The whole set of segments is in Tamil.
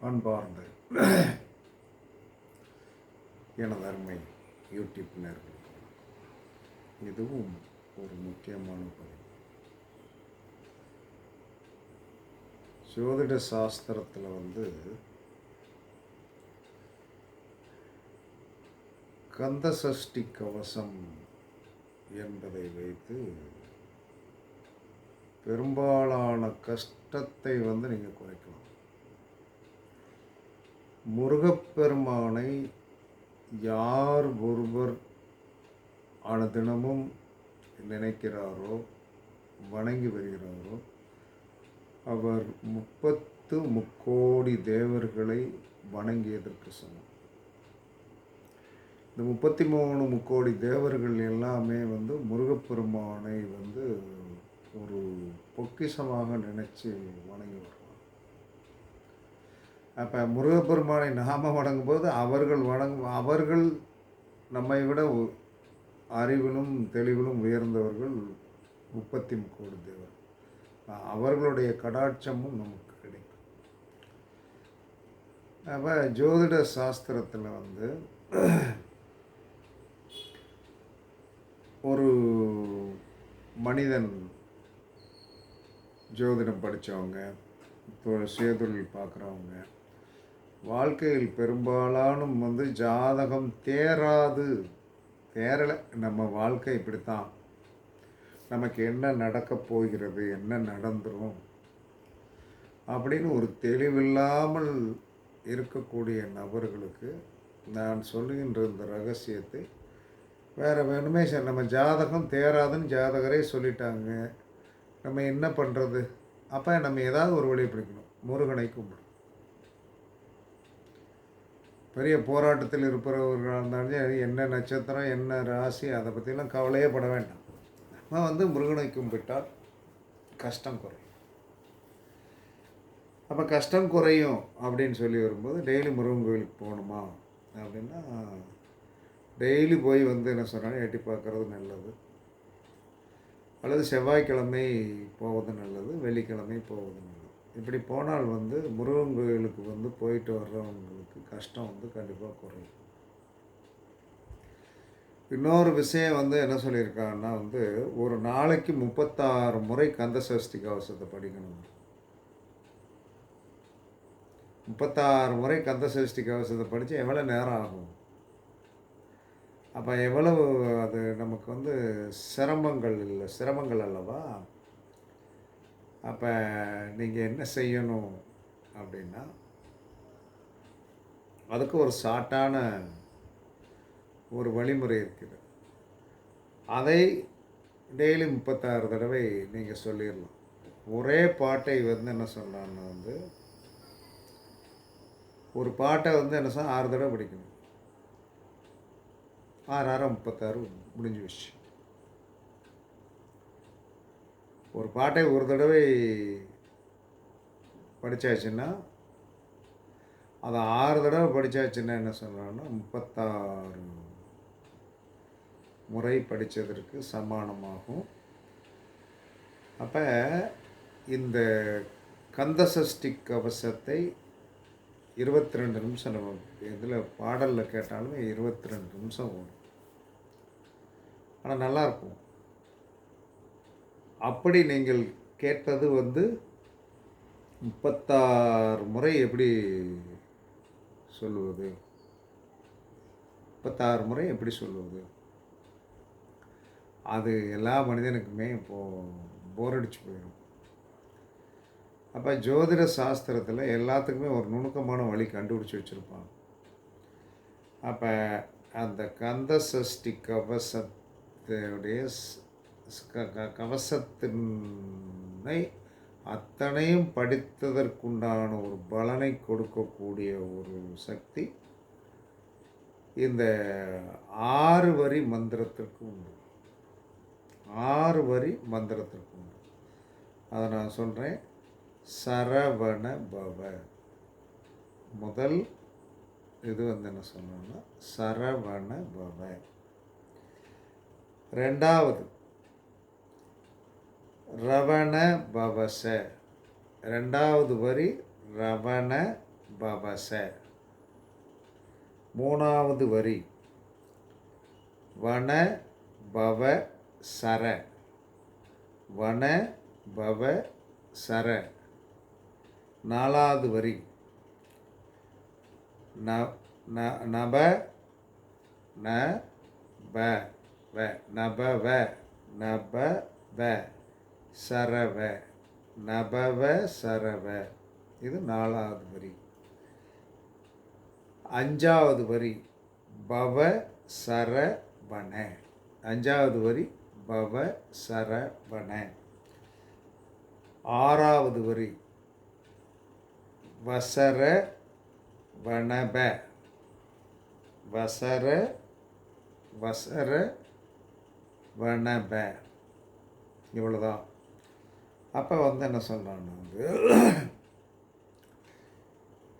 அன்பார்ந்த எனது அருமை யூடியூப் நேர்களுக்கு இதுவும் ஒரு முக்கியமான பதிவு. ஜோதிட சாஸ்திரத்தில் வந்து கந்த சஷ்டி கவசம் என்பதை வைத்து பெரும்பாலான கஷ்டத்தை வந்து நீங்கள் குறைக்கலாம் முருகப்பெருமானை யார் ஒருவர் அனுதினமும் நினைக்கிறாரோ வணங்கி வருகிறாரோ அவர் முப்பத்து முக்கோடி தேவர்களை வணங்கியதற்கு சமம். இந்த முப்பத்தி மூணு முக்கோடி தேவர்கள் எல்லாமே வந்து முருகப்பெருமானை வந்து ஒரு பொக்கிஷமாக நினச்சி வணங்கி அப்போ முருகப்பெருமானை நாம வணங்கும்போது அவர்கள் வணங்கும் அவர்கள் நம்மை விட அறிவிலும் தெளிவிலும் உயர்ந்தவர்கள் முப்பத்தி முக்கோடி தேவர். அவர்களுடைய கடாட்சமும் நமக்கு கிடைக்கும். அப்போ ஜோதிட சாஸ்திரத்தில் வந்து ஒரு மனிதன் ஜோதிடம் படித்தவங்க சுயதொழில் பார்க்குறவங்க வாழ்க்கையில் பெரும்பாலானும் வந்து ஜாதகம் தேராது. தேரலை நம்ம வாழ்க்கை இப்படித்தான். நமக்கு என்ன நடக்கப் போகிறது? என்ன நடந்துடும் அப்படின்னு ஒரு தெளிவில்லாமல் இருக்கக்கூடிய நபர்களுக்கு நான் சொல்லுகின்ற இந்த ரகசியத்தை வேறு வேணுமே சார். நம்ம ஜாதகம் தேராதுன்னு ஜாதகரே சொல்லிட்டாங்க. நம்ம என்ன பண்ணுறது அப்போ நம்ம ஏதாவது ஒரு வழி பிடிக்கணும். முருகனை கும்பிடும் பெரிய போராட்டத்தில் இருப்பவர்களாக இருந்தாலும் சரி, என்ன நட்சத்திரம் என்ன ராசி அதை பற்றிலாம் கவலையே பட வேண்டாம். நம்ம வந்து முருகனை கும்பிட்டால் கஷ்டம் குறையும். அப்போ கஷ்டம் குறையும் அப்படின்னு சொல்லி வரும்போது டெய்லி முருகன் கோயிலுக்கு போகணுமா அப்படின்னா டெய்லி போய் வந்து என்ன சொன்னாலும் எட்டி பார்க்குறது நல்லது. அல்லது செவ்வாய்க்கிழமை போவது நல்லது வெள்ளிக்கிழமை போவது நல்லது. இப்படி போனால் வந்து முருகன் கோயிலுக்கு வந்து போயிட்டு வர்றவங்களுக்கு கஷ்டம் வந்து கண்டிப்பாக குறையும். இன்னொரு விஷயம் வந்து என்ன சொல்லியிருக்காங்கன்னா வந்து ஒரு நாளைக்கு முப்பத்தாறு முறை கந்த சஷ்டி கவசத்தை படிக்கணும். முப்பத்தாறு முறை கந்த சஷ்டி கவசத்தை படித்து எவ்வளோ நேரம் ஆகும்? அப்போ எவ்வளவு அது நமக்கு வந்து சிரமங்கள் இல்லை சிரமங்கள் அல்லவா? அப்போ நீங்கள் என்ன செய்யணும் அப்படின்னா அதுக்கு ஒரு ஷார்ட்டான ஒரு வழிமுறை இருக்குது. அதை டெய்லி முப்பத்தாறு தடவை நீங்கள் சொல்லிடலாம் ஒரே பாட்டை வந்து என்ன சொன்னான்னு வந்து ஒரு பாட்டை வந்து என்ன சொன்னால் ஆறு தடவை படிக்கணும். ஆறு ஆறு முப்பத்தாறு முடிஞ்சு வச்சு ஒரு பாட்டை ஒரு தடவை படித்தாச்சுன்னா அதை ஆறு தடவை படித்தாச்சுன்னா என்ன சொல்கிறாங்கன்னா முப்பத்தாறு முறை படித்ததற்கு சமானமாகும். அப்போ இந்த கந்தசஷ்டி கவசத்தை இருபத்தி ரெண்டு நிமிஷம் நம்ம இதில் பாடலில் கேட்டாலுமே இருபத்தி ரெண்டு நிமிஷம் ஓடும். ஆனால் நல்லாயிருக்கும் அப்படி நீங்கள் கேட்டது வந்து முப்பத்தாறு முறை எப்படி சொல்லுவது? முப்பத்தாறு முறை எப்படி சொல்லுவது? அது எல்லா மனிதனுக்குமே இப்போது போர் அடிச்சு போயிடும் அப்போ ஜோதிட சாஸ்திரத்தில் எல்லாத்துக்குமே ஒரு நுணுக்கமான வழி கண்டுபிடிச்சி வச்சுருப்பாங்க. அப்போ அந்த கந்த சஷ்டி கவசத்தினுடைய கவசத்தினை அத்தனையும் படித்ததற்குண்டான ஒரு பலனை கொடுக்கக்கூடிய ஒரு சக்தி இந்த ஆறு வரி மந்திரத்திற்கு உண்டு. ஆறு வரி மந்திரத்திற்கு உண்டு. அதை நான் சொல்கிறேன் சரவண பவ. முதல் இது வந்து என்ன சொல்லணும்னா சரவண பவ. ரெண்டாவது ரவண பவச ரெண்டாவது வரி ரவண பவச மூணாவது வரி வன பவ சர வன பவ சர நாலாவது வரி ந ந நப ந ப வ நப வ நப வ. சரவ நபவ சரவ. இது நாலாவது வரி. அஞ்சாவது வரி பவ சரவண. அஞ்சாவது வரி பவ சரவண. ஆறாவது வரி வசர வனப வசர வசர வனப இவ்வளோதான் அப்போ வந்து என்ன சொல்கிறான்னா வந்து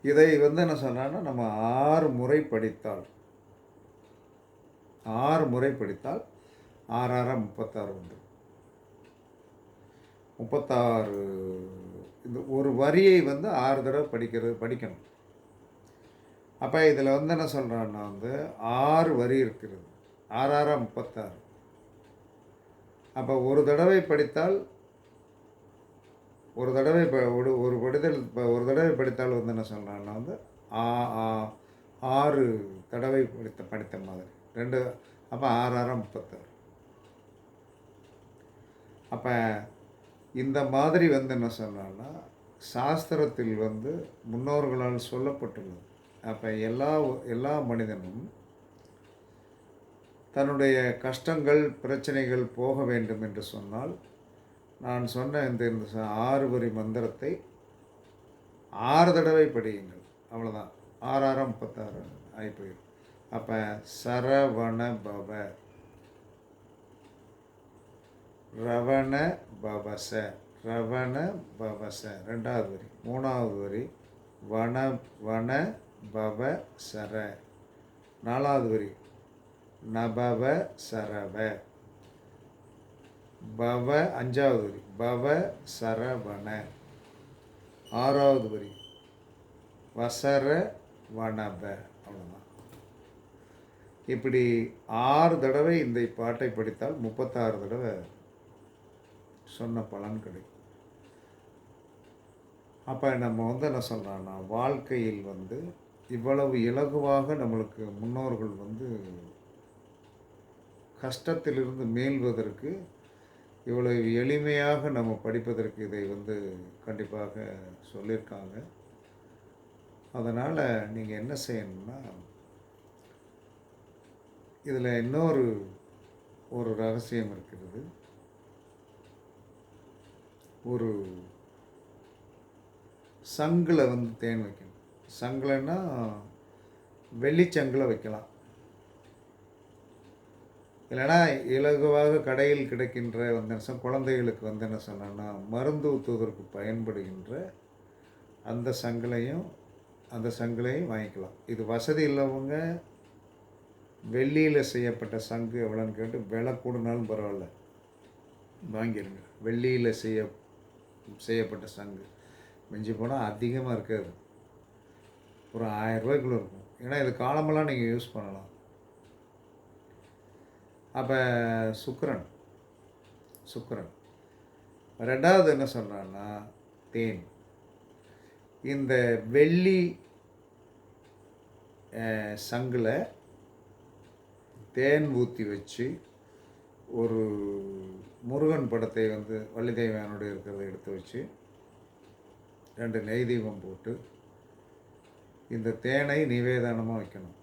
இதை வந்து என்ன சொல்கிறான்னா நம்ம ஆறு முறை படித்தால் ஆறு முறை படித்தால் ஆறாயிரம் முப்பத்தாறு உண்டு. முப்பத்தாறு இந்த ஒரு வரியை வந்து ஆறு தடவை படிக்கிறது படிக்கணும். அப்போ இதில் வந்து என்ன சொல்கிறான்னா வந்து ஆறு வரி இருக்கிறது. ஆறாயிரம் முப்பத்தாறு. அப்போ ஒரு தடவை படித்தால் ஒரு தடவை இப்போ ஒரு ஒரு படித்தல் இப்போ ஒரு தடவை படித்தால் வந்து என்ன சொல்கிறான்னா வந்து ஆ ஆ ஆறு தடவை படித்த படித்த மாதிரி. ரெண்டு அப்போ ஆறாயிரம் முப்பத்தாறு. அப்போ இந்த மாதிரி வந்து என்ன சொன்னான்னா சாஸ்திரத்தில் வந்து முன்னோர்களால் சொல்லப்பட்டுள்ளது. அப்போ எல்லா எல்லா மனிதனும் தன்னுடைய கஷ்டங்கள் பிரச்சனைகள் போக வேண்டும் என்று சொன்னால் நான் சொன்ன இந்த இந்த ஆறு வரி மந்திரத்தை ஆறு தடவை படியுங்கள். அவ்வளோதான் ஆறாறு முப்பத்தாறு ஆகி போயிடும் அப்போ சரவண பவ. ரவண பவச. ரவண பவச. ரெண்டாவது வரி. மூணாவது வரி. வன வன பவ சர நாலாவது வரி. நபவ சரவ. பவ அஞ்சாவது வரி. பவ சரவண. ஆறாவது வரி. வசர வனப அவ்வளோதான் இப்படி ஆறு தடவை இந்த பாட்டை படித்தால் முப்பத்தாறு தடவை சொன்ன பலன் கிடைக்கும். அப்போ நம்ம வந்து என்ன சொல்கிறோன்னா வாழ்க்கையில் வந்து இவ்வளவு இலகுவாக நம்மளுக்கு முன்னோர்கள் வந்து கஷ்டத்திலிருந்து மீள்வதற்கு இவ்வளவு எளிமையாக நம்ம படிப்பதற்கு இதை வந்து கண்டிப்பாக சொல்லியிருக்காங்க. அதனால் நீங்கள் என்ன செய்யணும்னா இதில் இன்னொரு ஒரு ரகசியம் இருக்கிறது. ஒரு சங்கில் வந்து தேன் வைக்கணும். சங்கிலன்னா வெள்ளிச்சங்கில் வைக்கலாம். இல்லைன்னா இலகுவாக கடையில் கிடைக்கின்ற வந்து என்ன சொல் குழந்தைகளுக்கு வந்து என்ன சொன்னோன்னா மருந்து ஊற்றுவதற்கு பயன்படுகின்ற அந்த சங்கிலையும் அந்த சங்கிலையும் வாங்கிக்கலாம். இது வசதி இல்லவங்க வெள்ளியில் செய்யப்பட்ட சங்கு எவ்வளோன்னு கேட்டு விலை கூடுனாலும் பரவாயில்ல. வாங்கிடுங்க வெள்ளியில் செய்ய செய்யப்பட்ட சங்கு. மிஞ்சி போனால் அதிகமாக இருக்காது. ஒரு ஆயர்ரூவாய்க்குள்ள இருக்கும். ஏன்னா இது காலமெல்லாம் நீங்கள் யூஸ் பண்ணலாம். அப்போ சுக்கரன். சுக்கரன். ரெண்டாவது என்ன சொல்கிறான்னா தேன். இந்த வெள்ளி சங்கில் தேன் ஊற்றி வச்சு ஒரு முருகன் படத்தை வந்து வள்ளி இருக்கிறத எடுத்து வச்சு ரெண்டு நெய் தீபம் போட்டு இந்த தேனை நிவேதனமாக வைக்கணும்.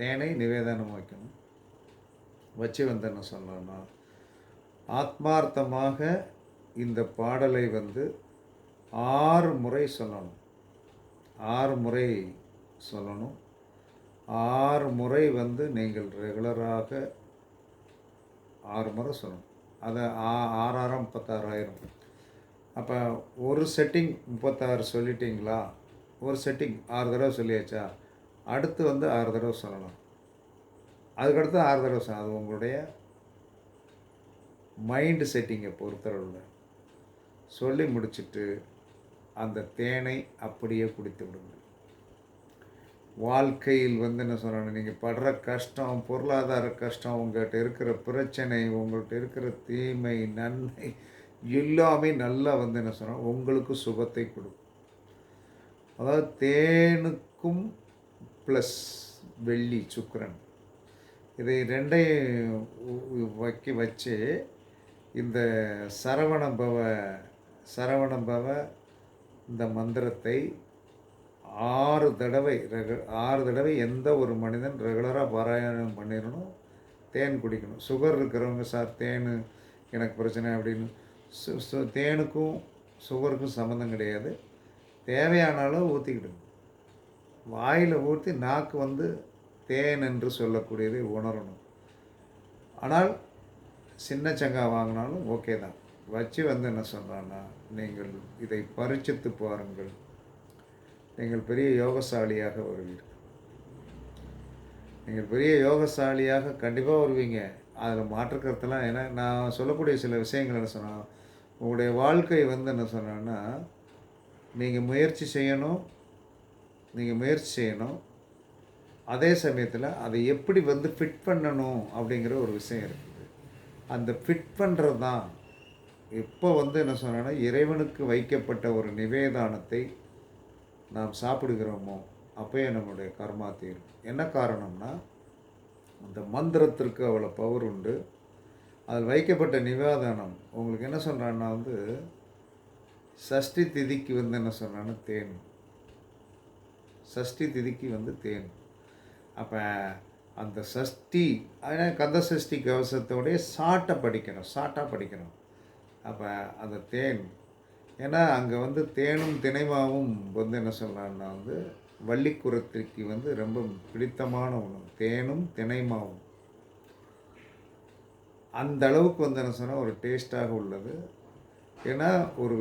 தேனை நிவேதனமாக வைக்கணும். வச்சு வந்து என்ன சொல்லணும்னா ஆத்மார்த்தமாக இந்த பாடலை வந்து ஆறு முறை சொல்லணும். ஆறு முறை சொல்லணும். ஆறு முறை வந்து நீங்கள் ரெகுலராக ஆறு முறை சொல்லணும். அதை ஆ- ஆறாயிரம் முப்பத்தாறாயிரம். அப்போ ஒரு செட்டிங் முப்பத்தாறு சொல்லிட்டீங்களா? ஒரு செட்டிங் ஆறு தடவை சொல்லியாச்சா? அடுத்து வந்து ஆறு தடவை சொல்லலாம் அதுக்கடுத்து ஆறுதல் வசனம் அது உங்களுடைய மைண்டு செட்டிங்கை பொறுத்தளவில் சொல்லி முடிச்சிட்டு அந்த தேனை அப்படியே குடித்து விடுங்கள். வாழ்க்கையில் வந்து என்ன சொல்கிறாங்க நீங்கள் படுற கஷ்டம் பொருளாதார கஷ்டம் உங்கள்கிட்ட இருக்கிற பிரச்சனை உங்கள்கிட்ட இருக்கிற தீமை நன்மை எல்லாமே நல்லா வந்து என்ன சொல்கிறாங்க உங்களுக்கு சுகத்தை கொடுக்கும். அதாவது தேனுக்கும் ப்ளஸ் வெள்ளி சுக்கரன். இதை ரெண்டையும் வைக்க வச்சு இந்த சரவணம்பவ சரவணம்பவ இந்த மந்திரத்தை ஆறு தடவை ரெகு ஆறு தடவை எந்த ஒரு மனிதன் ரெகுலராக பாராயணம் பண்ணிடணும் தேன் குடிக்கணும். சுகர் இருக்கிறவங்க சார் தேன் எனக்கு பிரச்சனை அப்படின்னு. சு சு தேனுக்கும் சுகருக்கும் சம்மந்தம் கிடையாது. தேவையான அளவு ஊற்றிக்கிடுங்க வாயில் ஊற்றி நாக்கு வந்து தேன் என்று சொல்லக்கூடியதை உணரணும். ஆனால் சின்ன சங்கா வாங்கினாலும் ஓகே தான். வச்சு வந்து என்ன சொல்கிறான்னா நீங்கள் இதை பரிச்சித்து பாருங்கள். நீங்கள் பெரிய யோகசாலியாக வருவீர்கள். நீங்கள் பெரிய யோகசாலியாக கண்டிப்பாக வருவீங்க. அதில் மாற்றுக்கிறதுலாம் ஏன்னா நான் சொல்லக்கூடிய சில விஷயங்கள் என்ன சொன்னால் உங்களுடைய வாழ்க்கை வந்து என்ன சொன்னேன்னா நீங்கள் முயற்சி செய்யணும் நீங்கள் முயற்சி செய்யணும் அதே சமயத்தில் அதை எப்படி வந்து ஃபிட் பண்ணணும் அப்படிங்கிற ஒரு விஷயம் இருக்குது அந்த ஃபிட் பண்ணுறது தான் இப்போ வந்து என்ன சொன்னேன்னா இறைவனுக்கு வைக்கப்பட்ட ஒரு நிவேதானத்தை நாம் சாப்பிடுகிறோமோ அப்போயே நம்முடைய கர்மா தீரும். என்ன காரணம்னா அந்த மந்திரத்திற்கு அவ்வளோ பவர் உண்டு. அதில் வைக்கப்பட்ட நிவேதானம் உங்களுக்கு என்ன சொல்கிறான்னா வந்து சஷ்டி திதிக்கு வந்து என்ன சொல்கிறான்னா தேன். சஷ்டி திதிக்கு வந்து தேன். அப்போ அந்த சஷ்டி ஏன்னா கந்த சஷ்டி கவசத்தோடைய சாட்டை படிக்கணும் சாட்டாக படிக்கணும். அப்போ அந்த தேன் ஏன்னா அங்கே வந்து தேனும் தினைமாவும் வந்து என்ன சொல்கிறான்னா வந்து வள்ளிக்குரத்திற்கு வந்து ரொம்ப பிடித்தமான உணவு தேனும் தினைமாவும். அந்த அளவுக்கு வந்து என்ன சொன்னால் ஒரு டேஸ்ட்டாக உள்ளது. ஏன்னா ஒரு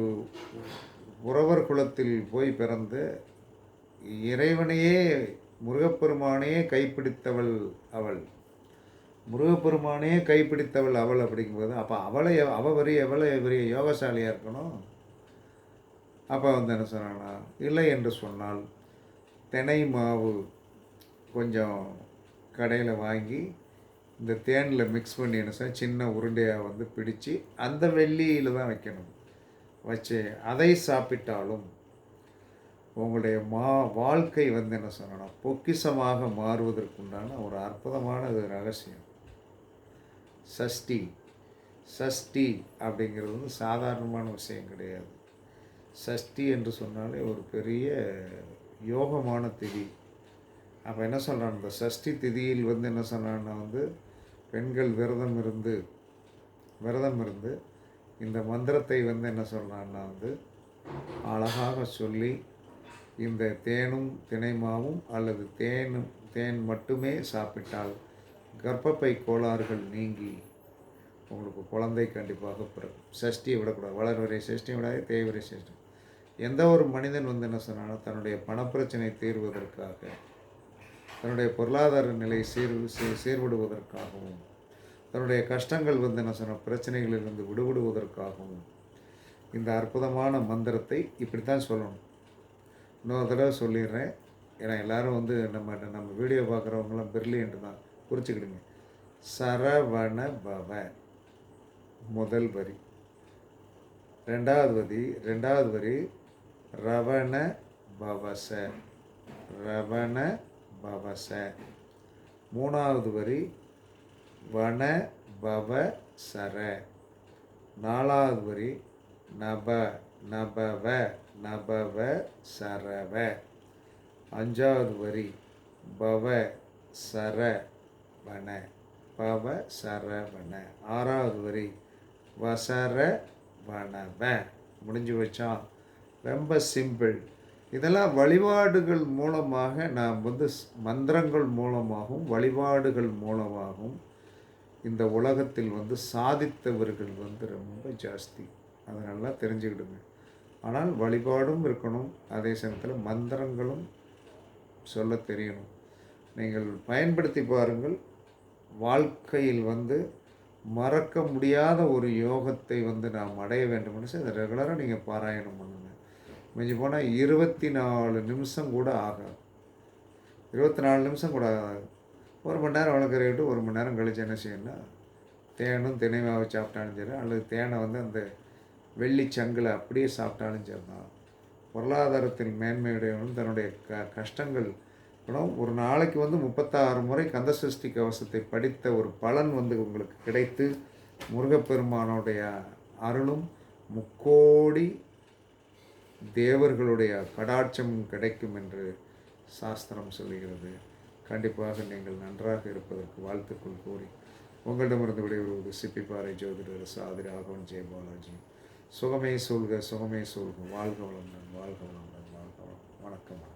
உறவர் குலத்தில் போய் பிறந்து இறைவனையே முருகப்பெருமானையே கைப்பிடித்தவள் அவள். முருகப்பெருமானையே கைப்பிடித்தவள் அவள் அப்படிங்கும்போது அப்போ அவளை அவள் பெரிய எவ்வளோ பெரிய யோகசாலியாக இருக்கணும்? அப்போ வந்து என்ன சொன்னான்னா இல்லை என்று சொன்னால் தினை மாவு கொஞ்சம் கடையில் வாங்கி இந்த தேனில் மிக்ஸ் பண்ணி என்ன செய்ய சின்ன உருண்டையாக வந்து பிடிச்சு அந்த வெள்ளியில் தான் வைக்கணும். வச்சு அதை சாப்பிட்டாலும் உங்களுடைய மா வாழ்க்கை வந்து என்ன சொல்லணும்? பொக்கிஷமாக மாறுவதற்குண்டான ஒரு அற்புதமான ஒரு ரகசியம். சஷ்டி. சஷ்டி அப்படிங்கிறது வந்து சாதாரணமான விஷயம் கிடையாது. சஷ்டி என்று சொன்னாலே ஒரு பெரிய யோகமான திதி. அப்போ என்ன சொல்கிறான் இந்த சஷ்டி திதியில் வந்து என்ன சொல்கிறான்னா வந்து பெண்கள் விரதம் இருந்து விரதம் இருந்து இந்த மந்திரத்தை வந்து என்ன சொல்கிறான்னா வந்து அழகாக சொல்லி இந்த தேனும் தினைமாவும் அல்லது தேனும் தேன் மட்டுமே சாப்பிட்டால் கர்ப்பப்பை கோளாறுகள் நீங்கி உங்களுக்கு குழந்தை கண்டிப்பாக பிறகு சஷ்டியை விடக்கூடாது. வளர்வரை சஷ்டியை விடாது தேய்வரை சஷ்டி. எந்த ஒரு மனிதன் வந்து என்ன சொன்னாலும் தன்னுடைய பணப்பிரச்சனை தீர்வதற்காக தன்னுடைய பொருளாதார நிலை சீர் சீர்விடுவதற்காகவும் தன்னுடைய கஷ்டங்கள் வந்து என்ன சொன்ன பிரச்சனைகளிலிருந்து விடுபடுவதற்காகவும் இந்த அற்புதமான மந்திரத்தை இப்படித்தான் சொல்லணும். இன்னொரு தடவை சொல்லிடுறேன். ஏன்னா எல்லாரும் வந்து நம்ம நம்ம வீடியோ பார்க்குறவங்களாம் பிரில்லியன்ட் தான். குறிச்சிக்கிடுங்க சரவண பவ. முதல் வரி. ரெண்டாவது வரி ரெண்டாவது வரி. ரவண பவச. ரவண பவச. மூணாவது வரி. வன பவ சர. நாலாவது வரி. நப நபவ. நபவ சரவ. அஞ்சாவது வரி பவ சர வன பவ சரவண. ஆறாவது வரி வசர வனவ முடிஞ்சு வச்சான் ரொம்ப சிம்பிள். இதெல்லாம் வழிபாடுகள் மூலமாக நாம் வந்து மந்திரங்கள் மூலமாகவும் வழிபாடுகள் மூலமாகவும் இந்த உலகத்தில் வந்து சாதித்தவர்கள் வந்து ரொம்ப ஜாஸ்தி. அதனால தெரிஞ்சுக்கிடுங்க. ஆனால் வழிபாடும் இருக்கணும். அதே சமயத்தில் மந்திரங்களும் சொல்ல தெரியணும். நீங்கள் பயன்படுத்தி பாருங்கள். வாழ்க்கையில் வந்து மறக்க முடியாத ஒரு யோகத்தை வந்து நாம் அடைய வேண்டும் என்று அதை ரெகுலராக நீங்கள் பாராயணம் பண்ணுங்கள் மிஞ்சி போனால் இருபத்தி நாலு நிமிஷம் கூட ஆகாது. இருபத்தி நாலு நிமிஷம் கூட ஆகாது. ஒரு மணி நேரம் வளர்க்குற விட்டு ஒரு மணி நேரம் கழிச்சு என்ன செய்யணும்னா தேனும் தினைமாவை சாப்பிட்டாலும் சரி அல்லது தேனை வந்து அந்த வெள்ளி சங்கில் அப்படியே சாப்பிட்டாலும் சரி தான். பொருளாதாரத்தில் மேன்மையுடையவனும் தன்னுடைய க கஷ்டங்கள் படம் ஒரு நாளைக்கு வந்து முப்பத்தாறு முறை கந்தசஷ்டி கவசத்தை படித்த ஒரு பலன் வந்து உங்களுக்கு கிடைத்து முருகப்பெருமானுடைய அருளும் முக்கோடி தேவர்களுடைய கடாட்சம் கிடைக்கும் என்று சாஸ்திரம் சொல்லுகிறது. கண்டிப்பாக நீங்கள் நன்றாக இருப்பதற்கு வாழ்த்துக்கள் கூறி உங்களிடமிருந்து விடைபெறுவது சிப்பிப்பாறை ஜோதிடர் சாதி ராகவன் ஜெயபாலாஜி. சுகமே சூழ்க சுகமே சூழ்க. வாழ்க வளமுடன் வாழ்க வளமுடன் வாழ்க வளம் வணக்கம்.